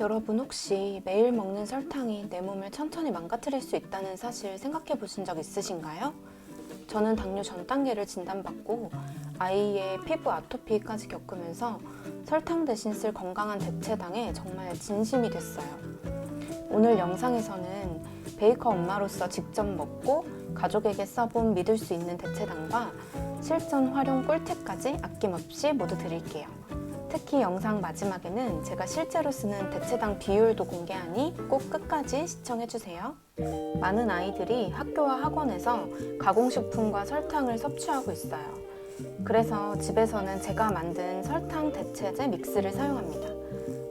여러분 혹시 매일 먹는 설탕이 내 몸을 천천히 망가뜨릴 수 있다는 사실 생각해 보신 적 있으신가요? 저는 당뇨 전 단계를 진단받고 아이의 피부 아토피까지 겪으면서 설탕 대신 쓸 건강한 대체당에 정말 진심이 됐어요. 오늘 영상에서는 베이커 엄마로서 직접 먹고 가족에게 써본 믿을 수 있는 대체당과 실전 활용 꿀팁까지 아낌없이 모두 드릴게요. 특히 영상 마지막에는 제가 실제로 쓰는 대체당 비율도 공개하니 꼭 끝까지 시청해주세요. 많은 아이들이 학교와 학원에서 가공식품과 설탕을 섭취하고 있어요. 그래서 집에서는 제가 만든 설탕 대체제 믹스를 사용합니다.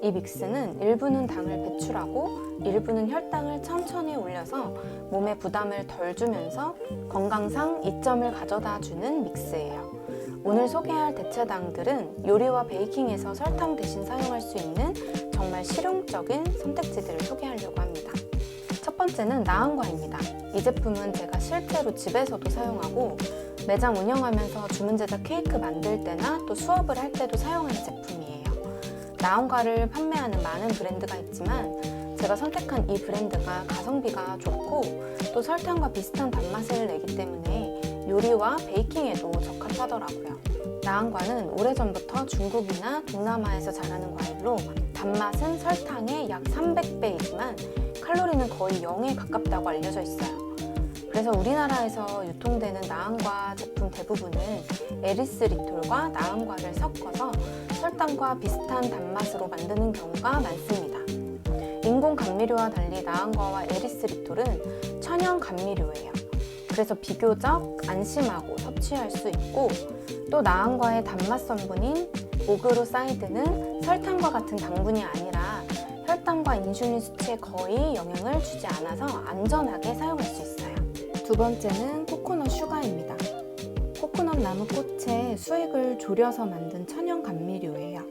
이 믹스는 일부는 당을 배출하고 일부는 혈당을 천천히 올려서 몸에 부담을 덜 주면서 건강상 이점을 가져다 주는 믹스예요. 오늘 소개할 대체당들은 요리와 베이킹에서 설탕 대신 사용할 수 있는 정말 실용적인 선택지들을 소개하려고 합니다. 첫 번째는 나은과입니다. 이 제품은 제가 실제로 집에서도 사용하고 매장 운영하면서 주문 제작 케이크 만들 때나 또 수업을 할 때도 사용하는 제품이에요. 나은과를 판매하는 많은 브랜드가 있지만 제가 선택한 이 브랜드가 가성비가 좋고 또 설탕과 비슷한 단맛을 내기 때문에 요리와 베이킹에도 적합하더라고요. 나은과는 오래전부터 중국이나 동남아에서 자라는 과일로 단맛은 설탕의 약 300배이지만 칼로리는 거의 0에 가깝다고 알려져 있어요. 그래서 우리나라에서 유통되는 나은과 제품 대부분은 에리스 리톨과 나은과를 섞어서 설탕과 비슷한 단맛으로 만드는 경우가 많습니다. 인공 감미료와 달리 나은과와 에리스 리톨은 천연 감미료예요. 그래서 비교적 안심하고 섭취할 수 있고 또 나은과의 단맛 성분인 오그로사이드는 설탕과 같은 당분이 아니라 혈당과 인슐린 수치에 거의 영향을 주지 않아서 안전하게 사용할 수 있어요. 두 번째는 코코넛 슈가입니다. 코코넛 나무 꽃의 수액을 졸여서 만든 천연 감미료예요.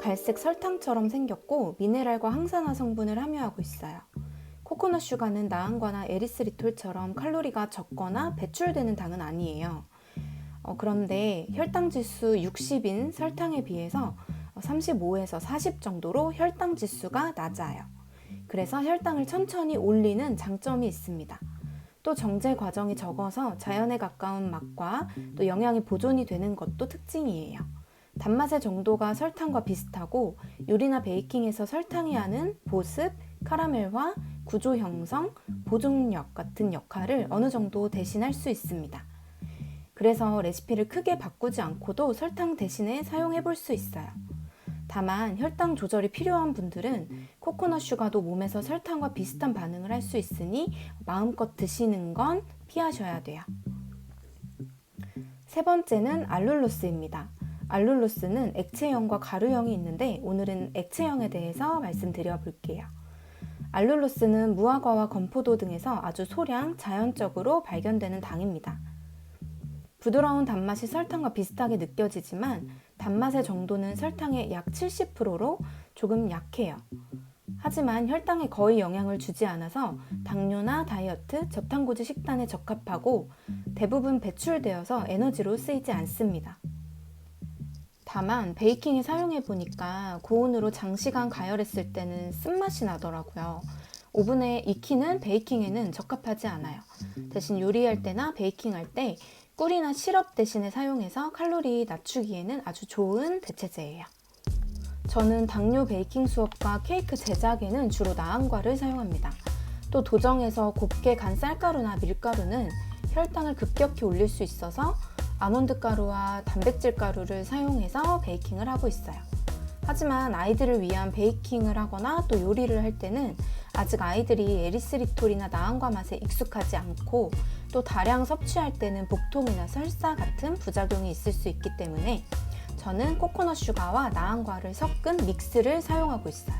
갈색 설탕처럼 생겼고 미네랄과 항산화 성분을 함유하고 있어요. 코코넛 슈가는 나은과나 에리스리톨처럼 칼로리가 적거나 배출되는 당은 아니에요. 어, 그런데 혈당 지수 60인 설탕에 비해서 35에서 40 정도로 혈당 지수가 낮아요. 그래서 혈당을 천천히 올리는 장점이 있습니다. 또 정제 과정이 적어서 자연에 가까운 맛과 또 영양이 보존이 되는 것도 특징이에요. 단맛의 정도가 설탕과 비슷하고 요리나 베이킹에서 설탕이 하는 보습, 카라멜화, 구조 형성, 보존력 같은 역할을 어느 정도 대신할 수 있습니다. 그래서 레시피를 크게 바꾸지 않고도 설탕 대신에 사용해 볼 수 있어요. 다만 혈당 조절이 필요한 분들은 코코넛 슈가도 몸에서 설탕과 비슷한 반응을 할 수 있으니 마음껏 드시는 건 피하셔야 돼요. 세 번째는 알룰로스입니다. 알룰로스는 액체형과 가루형이 있는데 오늘은 액체형에 대해서 말씀드려 볼게요. 알룰로스는 무화과와 건포도 등에서 아주 소량 자연적으로 발견되는 당입니다. 부드러운 단맛이 설탕과 비슷하게 느껴지지만 단맛의 정도는 설탕의 약 70%로 조금 약해요. 하지만 혈당에 거의 영향을 주지 않아서 당뇨나 다이어트, 저탄고지 식단에 적합하고 대부분 배출되어서 에너지로 쓰이지 않습니다. 다만 베이킹에 사용해 보니까 고온으로 장시간 가열했을 때는 쓴맛이 나더라고요. 오븐에 익히는 베이킹에는 적합하지 않아요. 대신 요리할 때나 베이킹할 때 꿀이나 시럽 대신에 사용해서 칼로리 낮추기에는 아주 좋은 대체제예요. 저는 당뇨 베이킹 수업과 케이크 제작에는 주로 나은과를 사용합니다. 또 도정에서 곱게 간 쌀가루나 밀가루는 혈당을 급격히 올릴 수 있어서 아몬드 가루와 단백질 가루를 사용해서 베이킹을 하고 있어요. 하지만 아이들을 위한 베이킹을 하거나 또 요리를 할 때는 아직 아이들이 에리스리톨이나 나은과 맛에 익숙하지 않고 또 다량 섭취할 때는 복통이나 설사 같은 부작용이 있을 수 있기 때문에 저는 코코넛 슈가와 나은과를 섞은 믹스를 사용하고 있어요.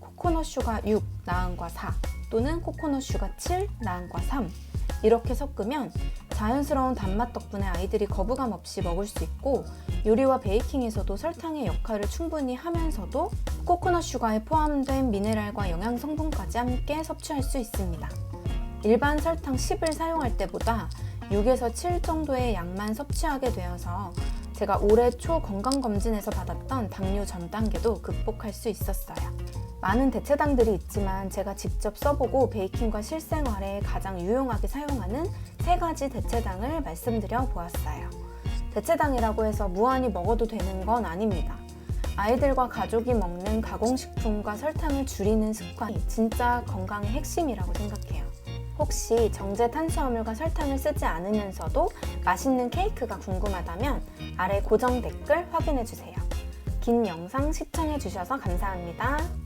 코코넛 슈가 6, 나은과 4 또는 코코넛 슈가 7, 나은과 3 이렇게 섞으면 자연스러운 단맛 덕분에 아이들이 거부감 없이 먹을 수 있고 요리와 베이킹에서도 설탕의 역할을 충분히 하면서도 코코넛 슈가에 포함된 미네랄과 영양 성분까지 함께 섭취할 수 있습니다. 일반 설탕 10을 사용할 때보다 6에서 7 정도의 양만 섭취하게 되어서 제가 올해 초 건강검진에서 받았던 당뇨 전 단계도 극복할 수 있었어요. 많은 대체당들이 있지만 제가 직접 써보고 베이킹과 실생활에 가장 유용하게 사용하는 세 가지 대체당을 말씀드려 보았어요. 대체당이라고 해서 무한히 먹어도 되는 건 아닙니다. 아이들과 가족이 먹는 가공식품과 설탕을 줄이는 습관이 진짜 건강의 핵심이라고 생각해요. 혹시 정제 탄수화물과 설탕을 쓰지 않으면서도 맛있는 케이크가 궁금하다면 아래 고정 댓글 확인해 주세요. 긴 영상 시청해 주셔서 감사합니다.